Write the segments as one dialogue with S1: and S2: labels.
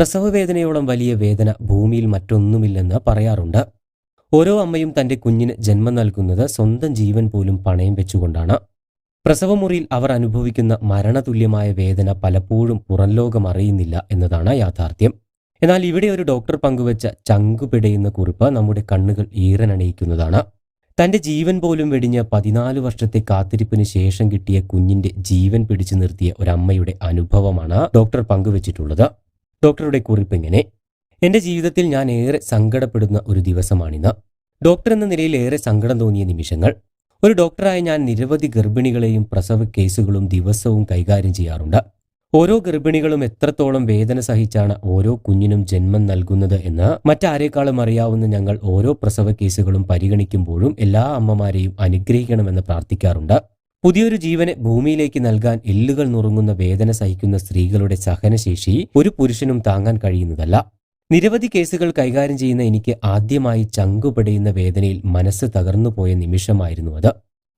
S1: പ്രസവവേദനയോളം വലിയ വേദന ഭൂമിയിൽ മറ്റൊന്നുമില്ലെന്ന് പറയാറുണ്ട്. ഓരോ അമ്മയും തന്റെ കുഞ്ഞിന് ജന്മം നൽകുന്നത് സ്വന്തം ജീവൻ പോലും പണയം വെച്ചുകൊണ്ടാണ്. പ്രസവമുറിയിൽ അവർ അനുഭവിക്കുന്ന മരണതുല്യമായ വേദന പലപ്പോഴും പുറംലോകം അറിയുന്നില്ല എന്നതാണ് യാഥാർത്ഥ്യം. എന്നാൽ ഇവിടെ ഒരു ഡോക്ടർ പങ്കുവച്ച ചങ്കുപിടയുന്ന കുറിപ്പ് നമ്മുടെ കണ്ണുകൾ ഈറനണിയിക്കുന്നതാണ്. തന്റെ ജീവൻ പോലും വെടിഞ്ഞ് പതിനാല് വർഷത്തെ കാത്തിരിപ്പിന് ശേഷം കിട്ടിയ കുഞ്ഞിന്റെ ജീവൻ പിടിച്ചു നിർത്തിയ ഒരമ്മയുടെ അനുഭവമാണ് ഡോക്ടർ പങ്കുവച്ചിട്ടുള്ളത്. ഡോക്ടറുടെ കുറിപ്പ് ഇങ്ങനെ എന്റെ ജീവിതത്തിൽ ഞാൻ ഏറെ സങ്കടപ്പെടുന്ന ഒരു ദിവസമാണിന്ന്. ഡോക്ടർ എന്ന നിലയിൽ ഏറെ സങ്കടം തോന്നിയ നിമിഷങ്ങൾ. ഒരു ഡോക്ടറായ ഞാൻ നിരവധി ഗർഭിണികളെയും പ്രസവ കേസുകളും ദിവസവും കൈകാര്യം ചെയ്യാറുണ്ട്. ഓരോ ഗർഭിണികളും എത്രത്തോളം വേദന സഹിച്ചാണ് ഓരോ കുഞ്ഞിനും ജന്മം നൽകുന്നത് എന്ന് മറ്റാരേക്കാളും അറിയാവുന്ന ഞങ്ങൾ ഓരോ പ്രസവ കേസുകളും പരിഗണിക്കുമ്പോഴും എല്ലാ അമ്മമാരെയും അനുഗ്രഹിക്കണമെന്ന് പ്രാർത്ഥിക്കാറുണ്ട്. പുതിയൊരു ജീവനെ ഭൂമിയിലേക്ക് നൽകാൻ എല്ലുകൾ നുറുങ്ങുന്ന വേദന സഹിക്കുന്ന സ്ത്രീകളുടെ സഹനശേഷി ഒരു പുരുഷനും താങ്ങാൻ കഴിയുന്നതല്ല. നിരവധി കേസുകൾ കൈകാര്യം ചെയ്യുന്ന എനിക്ക് ആദ്യമായി ചങ്കുപടയുന്ന വേദനയിൽ മനസ്സ് തകർന്നുപോയ നിമിഷമായിരുന്നു അത്.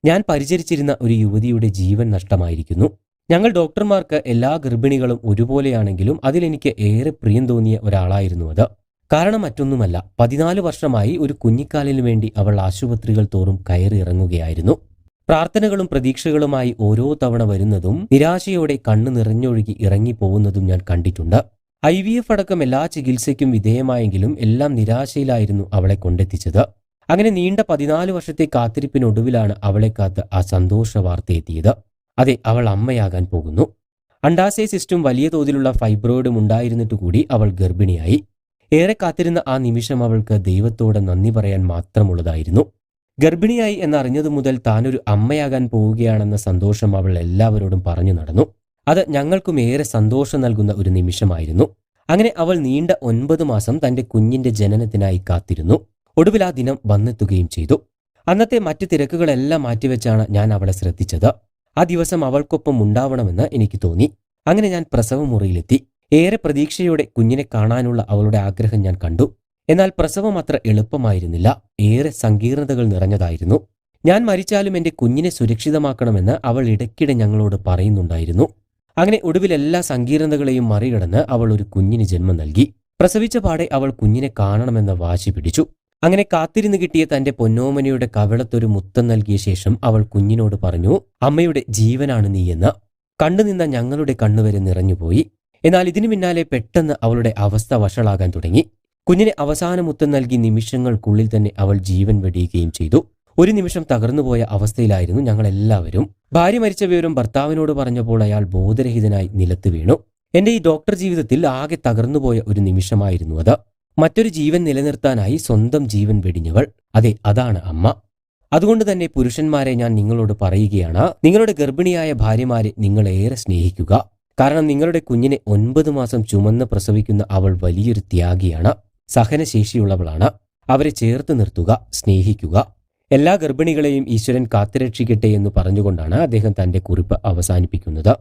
S1: ഞാൻ പരിചരിച്ചിരുന്ന ഒരു യുവതിയുടെ ജീവൻ നഷ്ടമായിരിക്കുന്നു. ഞങ്ങൾ ഡോക്ടർമാർക്ക് എല്ലാ ഗർഭിണികളും ഒരുപോലെയാണെങ്കിലും അതിലെനിക്ക് ഏറെ പ്രിയം തോന്നിയ ഒരാളായിരുന്നു അത്. കാരണം മറ്റൊന്നുമല്ല പതിനാല് വർഷമായി ഒരു കുഞ്ഞിക്കാലിനു വേണ്ടി അവൾ ആശുപത്രികൾ തോറും കയറി ഇറങ്ങുകയായിരുന്നു. പ്രാർത്ഥനകളും പ്രതീക്ഷകളുമായി ഓരോ തവണ വരുന്നതും നിരാശയോടെ കണ്ണു നിറഞ്ഞൊഴുകി ഇറങ്ങിപ്പോകുന്നതും ഞാൻ കണ്ടിട്ടുണ്ട്. ഐ വി എഫ് അടക്കം എല്ലാ ചികിത്സയ്ക്കും വിധേയമായെങ്കിലും എല്ലാം നിരാശയിലായിരുന്നു അവളെ കൊണ്ടെത്തിച്ചത്. അങ്ങനെ നീണ്ട പതിനാല് വർഷത്തെ കാത്തിരിപ്പിനൊടുവിലാണ് അവളെ കാത്ത് ആ സന്തോഷ വാർത്ത എത്തിയത്. അതെ അവൾ അമ്മയാകാൻ പോകുന്നു. അണ്ടാശയ സിസ്റ്റും വലിയ തോതിലുള്ള ഫൈബ്രോയിഡും ഉണ്ടായിരുന്നിട്ട് കൂടി അവൾ ഗർഭിണിയായി. ഏറെ കാത്തിരുന്ന ആ നിമിഷം അവൾക്ക് ദൈവത്തോട് നന്ദി പറയാൻ മാത്രമുള്ളതായിരുന്നു. ഗർഭിണിയായി എന്നറിഞ്ഞതു മുതൽ താനൊരു അമ്മയാകാൻ പോവുകയാണെന്ന സന്തോഷം അവൾ എല്ലാവരോടും പറഞ്ഞു നടന്നു. അത് ഞങ്ങൾക്കും ഏറെ സന്തോഷം നൽകുന്ന ഒരു നിമിഷമായിരുന്നു. അങ്ങനെ അവൾ നീണ്ട ഒൻപത് മാസം തന്റെ കുഞ്ഞിന്റെ ജനനത്തിനായി കാത്തിരുന്നു. ഒടുവിൽ ആ ദിനം വന്നെത്തുകയും ചെയ്തു. അന്നത്തെ മറ്റ് തിരക്കുകളെല്ലാം മാറ്റിവെച്ചാണ് ഞാൻ അവളെ ശ്രദ്ധിച്ചത്. ആ ദിവസം അവൾക്കൊപ്പം ഉണ്ടാവണമെന്ന് എനിക്ക് തോന്നി. അങ്ങനെ ഞാൻ പ്രസവമുറിയിലെത്തി. ഏറെ പ്രതീക്ഷയോടെ കുഞ്ഞിനെ കാണാനുള്ള അവളുടെ ആഗ്രഹം ഞാൻ കണ്ടു. എന്നാൽ പ്രസവം അത്ര എളുപ്പമായിരുന്നില്ല. ഏറെ സങ്കീർണതകൾ നിറഞ്ഞതായിരുന്നു. ഞാൻ മരിച്ചാലും എന്റെ കുഞ്ഞിനെ സുരക്ഷിതമാക്കണമെന്ന് അവൾ ഇടയ്ക്കിടെ ഞങ്ങളോട് പറയുന്നുണ്ടായിരുന്നു. അങ്ങനെ ഒടുവിൽ എല്ലാ സങ്കീർണതകളെയും മറികടന്ന് അവൾ ഒരു കുഞ്ഞിന് ജന്മം നൽകി. പ്രസവിച്ച പാടെ അവൾ കുഞ്ഞിനെ കാണണമെന്ന വാശി പിടിച്ചു. അങ്ങനെ കാത്തിരുന്ന് കിട്ടിയ തന്റെ പൊന്നോമനയുടെ കവിളത്തൊരു മുത്തം നൽകിയ ശേഷം അവൾ കുഞ്ഞിനോട് പറഞ്ഞു അമ്മയുടെ ജീവനാണ് നീയെന്ന്. കണ്ടുനിന്ന ഞങ്ങളുടെ കണ്ണുവരെ നിറഞ്ഞുപോയി. എന്നാൽ ഇതിനു പിന്നാലെ പെട്ടെന്ന് അവളുടെ അവസ്ഥ വഷളാകാൻ തുടങ്ങി. കുഞ്ഞിനെ അവസാന മുത്തം നൽകി നിമിഷങ്ങൾക്കുള്ളിൽ തന്നെ അവൾ ജീവൻ വെടിയുകയും ചെയ്തു. ഒരു നിമിഷം തകർന്നുപോയ അവസ്ഥയിലായിരുന്നു ഞങ്ങൾ എല്ലാവരും ഭാര്യ മരിച്ച വിവരം ഭർത്താവിനോട് പറഞ്ഞപ്പോൾ അയാൾ ബോധരഹിതനായി നിലത്ത് വീണു. എന്റെ ഈ ഡോക്ടർ ജീവിതത്തിൽ ആകെ തകർന്നുപോയ ഒരു നിമിഷമായിരുന്നു അത്. മറ്റൊരു ജീവൻ നിലനിർത്താനായി സ്വന്തം ജീവൻ വെടിഞ്ഞവൾ. അതെ അതാണ് അമ്മ. അതുകൊണ്ട് തന്നെ പുരുഷന്മാരെ ഞാൻ നിങ്ങളോട് പറയുകയാണ് നിങ്ങളുടെ ഗർഭിണിയായ ഭാര്യമാരെ നിങ്ങൾ ഏറെ സ്നേഹിക്കുക. കാരണം നിങ്ങളുടെ കുഞ്ഞിനെ ഒൻപത് മാസം ചുമന്ന് പ്രസവിക്കുന്ന അവൾ വലിയൊരു ത്യാഗിയാണ്. സഹനശേഷിയുള്ളവളാണ്. അവരെ ചേർത്ത് നിർത്തുക സ്നേഹിക്കുക. എല്ലാ ഗർഭിണികളെയും ഈശ്വരൻ കാത്തുരക്ഷിക്കട്ടെ എന്ന് പറഞ്ഞുകൊണ്ടാണ് അദ്ദേഹം തന്റെ കുറിപ്പ് അവസാനിപ്പിക്കുന്നത്.